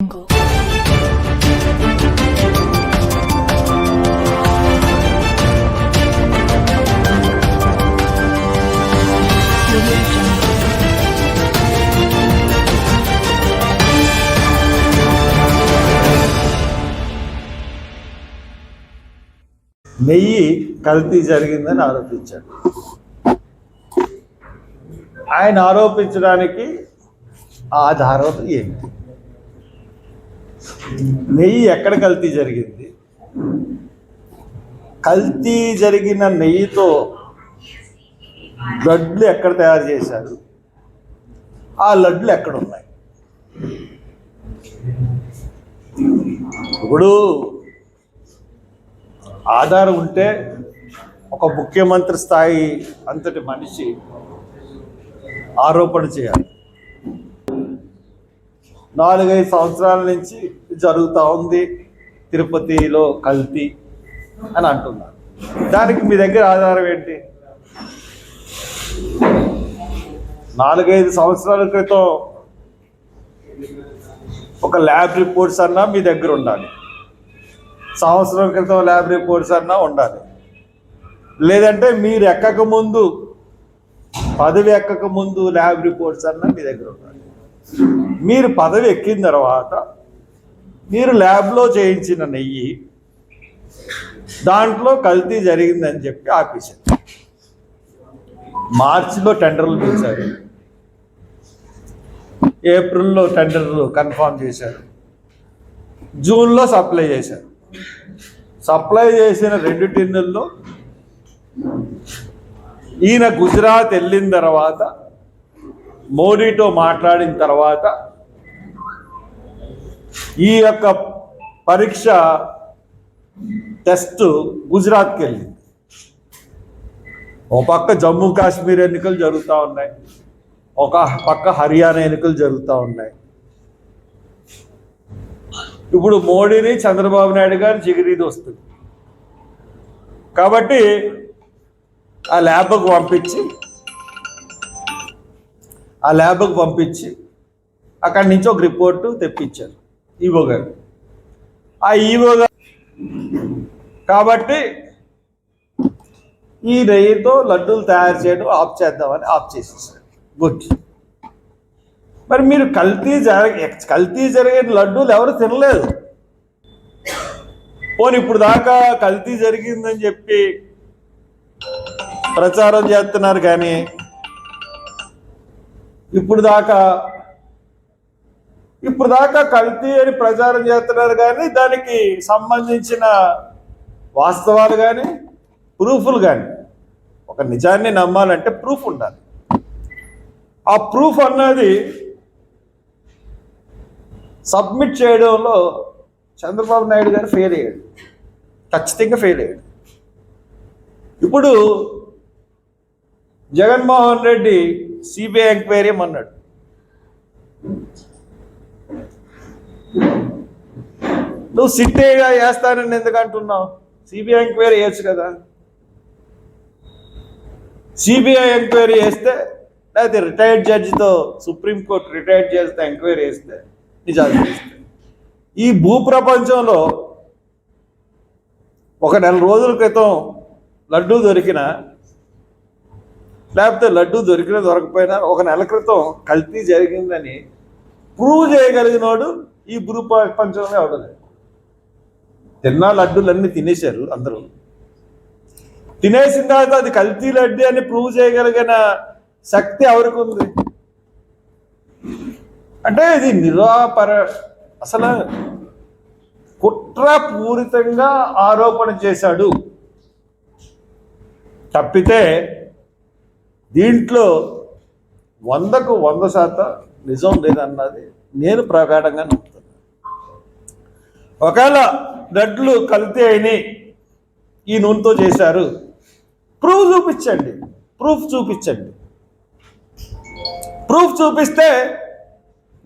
jungle. నెయ్యి కల్తీ జరిగిందని ఆరోపించాడు ఆయన ఆరోపించడానికి ఆధారం ఏంటి నెయ్యి ఎక్కడ కల్తీ జరిగింది? కల్తీ జరిగిన నెయ్యితో లడ్లు ఎక్కడ తయారు చేశారు? ఆ లడ్లు ఎక్కడ ఉన్నాయి ఇప్పుడు ఆధారం ఉంటే ఒక ముఖ్యమంత్రి స్థాయి అంతటి మనిషి ఆరోపణ చేయాలి. నాలుగైదు సంవత్సరాల నుంచి జరుగుతూ ఉంది తిరుపతిలో కల్తీ అని అంటున్నారు. దానికి మీ దగ్గర ఆధారం ఏంటి? నాలుగైదు సంవత్సరాల క్రితం ఒక ల్యాబ్ రిపోర్ట్స్ అన్నా మీ దగ్గర ఉండాలి. సంవత్సరం క్రితం ల్యాబ్ రిపోర్ట్స్ అన్నా ఉండాలి. లేదంటే మీరు ఎక్కక ముందు పదవి ఎక్కక ముందు ల్యాబ్ రిపోర్ట్స్ అన్నా మీ దగ్గర ఉండాలి. మీరు పదవి ఎక్కిన తర్వాత మీరు ల్యాబ్లో చేయించిన నెయ్యి దాంట్లో కల్తీ జరిగిందని చెప్పి ఆపేశారు. మార్చిలో టెండర్లు పిలిచారు ఏప్రిల్లో టెండర్లు కన్ఫామ్ చేశారు. జూన్లో సప్లై చేశారు. సప్లై చేసిన రెండు టిన్నుల్లో ఈయన గుజరాత్ వెళ్ళిన తర్వాత మోడీతో మాట్లాడిన తర్వాత ఈ యొక్క పరీక్ష టెస్ట్ గుజరాత్కి వెళ్ళింది. ఒక పక్క జమ్మూ కాశ్మీర్ ఎన్నికలు జరుగుతూ ఉన్నాయి. ఒక పక్క హర్యానా ఎన్నికలు జరుగుతూ ఉన్నాయి. ఇప్పుడు మోడీని చంద్రబాబు నాయుడు గారు జిగిరీది వస్తుంది. కాబట్టి ఆ ల్యాబ్కు పంపించి ఆ ల్యాబ్కు పంపించి అక్కడి నుంచి ఒక రిపోర్టు తెప్పించారు ఈవో గారు. ఆ ఈవో గారు కాబట్టి ఈ నెయ్యితో లడ్డూలు తయారు చేయడం ఆఫ్ చేద్దామని ఆఫ్ చేసేసారు. గుడ్. మరి మీరు కల్తీ జరగ కల్తీ జరిగే లడ్డూలు ఎవరు తినలేదు. పోనీ ఇప్పుడు దాకా కల్తీ జరిగిందని చెప్పి ప్రచారం చేస్తున్నారు కానీ ఇప్పుడు దాకా ఇప్పుడు దాకా కల్తీ అని ప్రచారం చేస్తున్నారు కానీ దానికి సంబంధించిన వాస్తవాలు కానీ ప్రూఫ్లు కానీ ఒక నిజాన్ని నమ్మాలంటే ప్రూఫ్ ఉండాలి. ఆ ప్రూఫ్ అన్నది సబ్మిట్ చేయడంలో చంద్రబాబు నాయుడు గారు ఫెయిల్ అయ్యాడు. ఖచ్చితంగా ఫెయిల్ అయ్యాడు. ఇప్పుడు జగన్మోహన్ రెడ్డి సిబిఐ ఎంక్వైరీ అన్నాడు నువ్వు సిట్టేగా వేస్తానని ఎందుకు అంటున్నావు? సిబిఐ ఎంక్వైరీ వేయచ్చు కదా. సిబిఐ ఎంక్వైరీ చేస్తే లేకపోతే రిటైర్డ్ జడ్జితో సుప్రీంకోర్టు రిటైర్డ్ చేస్తే ఎంక్వైరీ చేస్తే నిజాలు ఈ భూప్రపంచంలో ఒక నెల రోజుల క్రితం లడ్డూ దొరికిన లేకపోతే లడ్డూ దొరికినా దొరకపోయినా ఒక నెల క్రితం కల్తీ జరిగిందని ప్రూవ్ చేయగలిగినోడు ఈ భూ ప్రపంచంలో ఎవడలేదు తిన్న లడ్డూలన్నీ తినేశారు అందరూ. తినేసిన తర్వాత అది కల్తీ లడ్డు అని ప్రూవ్ చేయగలిగిన శక్తి ఎవరికి ఉంది? అంటే ఇది నిరాపర అసలు కుట్రపూరితంగా ఆరోపణ చేశాడు. తప్పితే దీంట్లో వందకు వంద శాతం నిజం లేదన్నది నేను ప్రగాఢంగా నమ్ముతున్నాను. ఒకవేళ దడ్లు కలితే అయినాయి ఈ నూనెతో చేశారు ప్రూఫ్ చూపించండి ప్రూఫ్ చూపించండి. ప్రూఫ్ చూపిస్తే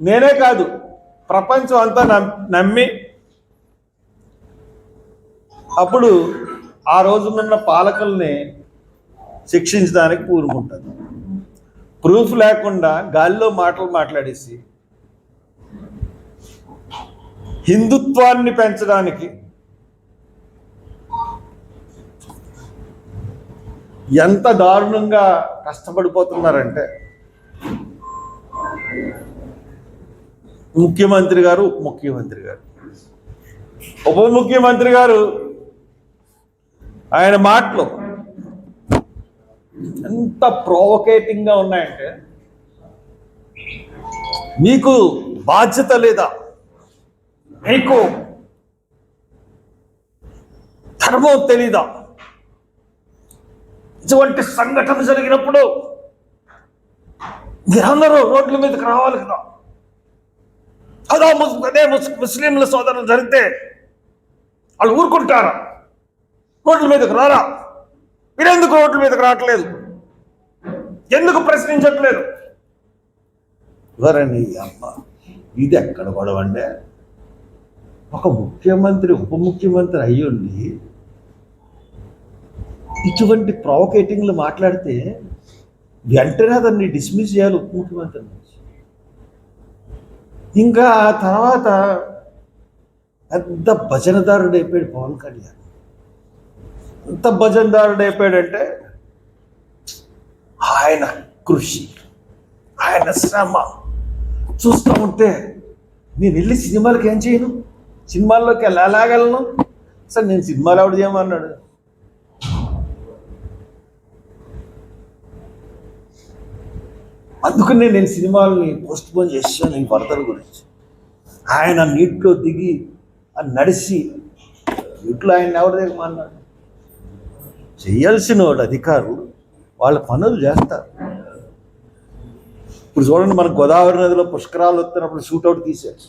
నేనే కాదు ప్రపంచం అంతా నమ్మి అప్పుడు ఆ రోజునున్న పాలకుల్ని శిక్షించడానికి పూనుకుంటుంది. ప్రూఫ్ లేకుండా గాలిలో మాటలు మాట్లాడేసి హిందుత్వాన్ని పెంచడానికి ఎంత దారుణంగా కష్టపడిపోతున్నారంటే ముఖ్యమంత్రి గారు ఉప ముఖ్యమంత్రి గారు. ఉప ముఖ్యమంత్రి గారు ఆయన మాటలు ఎంత ప్రోవకేటింగ్గా ఉన్నాయంటే మీకు బాధ్యత లేదా? మీకు ధర్మం తెలీదా? ఇటువంటి సంఘటన జరిగినప్పుడు మీరందరూ రోడ్ల మీదకి రావాలి కదా. అదో ముస్- అదే ముస్లింల సోదరులు జరిగితే వాళ్ళు ఊరుకుంటారా? రోడ్ల మీదకి రారా? మీరెందుకు రోడ్ల మీదకి రావట్లేదు? ఎందుకు ప్రశ్నించట్లేదు? ఎవరని అమ్మ? ఇది ఎక్కడ గొడవ ఒక ముఖ్యమంత్రి ఉప ముఖ్యమంత్రి అయ్యుండి ఇటువంటి ప్రొవకేటింగ్లు మాట్లాడితే వెంటనే అతన్ని డిస్మిస్ చేయాలి ఉప ముఖ్యమంత్రి నుంచి. ఇంకా తర్వాత పెద్ద భజనదారుడు అయిపోయాడు పవన్ కళ్యాణ్. ఎంత భజనదారుడు అయిపోయాడంటే ఆయన కృషి ఆయన శ్రమ. చూస్తూ ఉంటే నేను వెళ్ళి సినిమాలకు ఏం చేయను? సినిమాల్లోకి ఎలా ఎలాగలను సార్ నేను సినిమాలు ఎవడు చేయమన్నాడు? అందుకనే నేను సినిమాలని పోస్ట్ పోన్ చేశాను ఈ వరదల గురించి. ఆయన నీటిలో దిగి అని నడిచి నీటిలో ఆయన ఎవరి దగ్గర అన్నాడు చేయాల్సిన వాడు అధికారులు వాళ్ళ పనులు చేస్తారు. ఇప్పుడు చూడండి మన గోదావరి నదిలో పుష్కరాలు వస్తున్నప్పుడు షూట్అవుట్ తీశారు.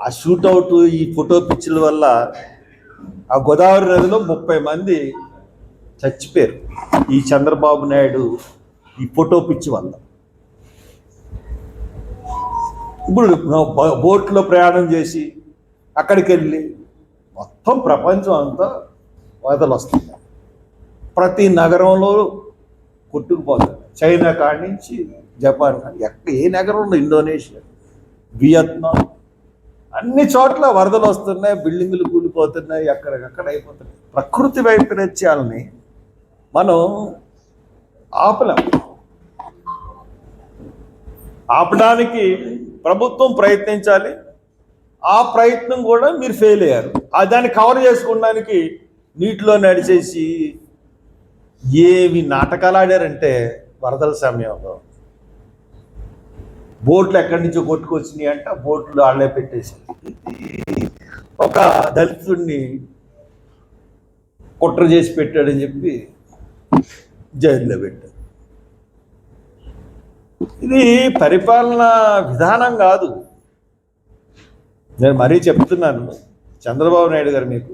ఆ షూట్అవుట్ ఈ ఫోటో పిచ్చుల వల్ల ఆ గోదావరి నదిలో ముప్పై మంది చచ్చిపోయారు. ఈ చంద్రబాబు నాయుడు ఈ ఫోటో పిచ్చి వల్ల. ఇప్పుడు బోట్లో ప్రయాణం చేసి అక్కడికి వెళ్ళి మొత్తం ప్రపంచం అంతా వరదలు వస్తుంది ప్రతి నగరంలో కొట్టుకుపోతుంది చైనా కాడి నుంచి జపాన్ కాడి ఎక్కడ ఏ నగరంలో ఇండోనేషియా వియత్నాం. అన్ని చోట్ల వరదలు వస్తున్నాయి బిల్డింగులు కూలిపోతున్నాయి ఎక్కడికక్కడ అయిపోతున్నాయి. ప్రకృతి వైపరీత్యాలని మనం ఆపలేం. ఆపడానికి ప్రభుత్వం ప్రయత్నించాలి. ఆ ప్రయత్నం కూడా మీరు ఫెయిల్ అయ్యారు. ఆ దాన్ని కవర్ చేసుకోవడానికి నీటిలో నడిచేసి ఏవి నాటకాలు ఆడారంటే వరదల సమయంలో బోట్లు ఎక్కడి నుంచో కొట్టుకొచ్చినాయి అంటే ఆ బోట్లు ఆడలే పెట్టేసి ఒక దళితుడిని కుట్ర చేసి పెట్టాడని చెప్పి జైల్లో పెట్టాడు ఇది పరిపాలన విధానం కాదు. నేను మరీ చెప్తున్నాను చంద్రబాబు నాయుడు గారు మీకు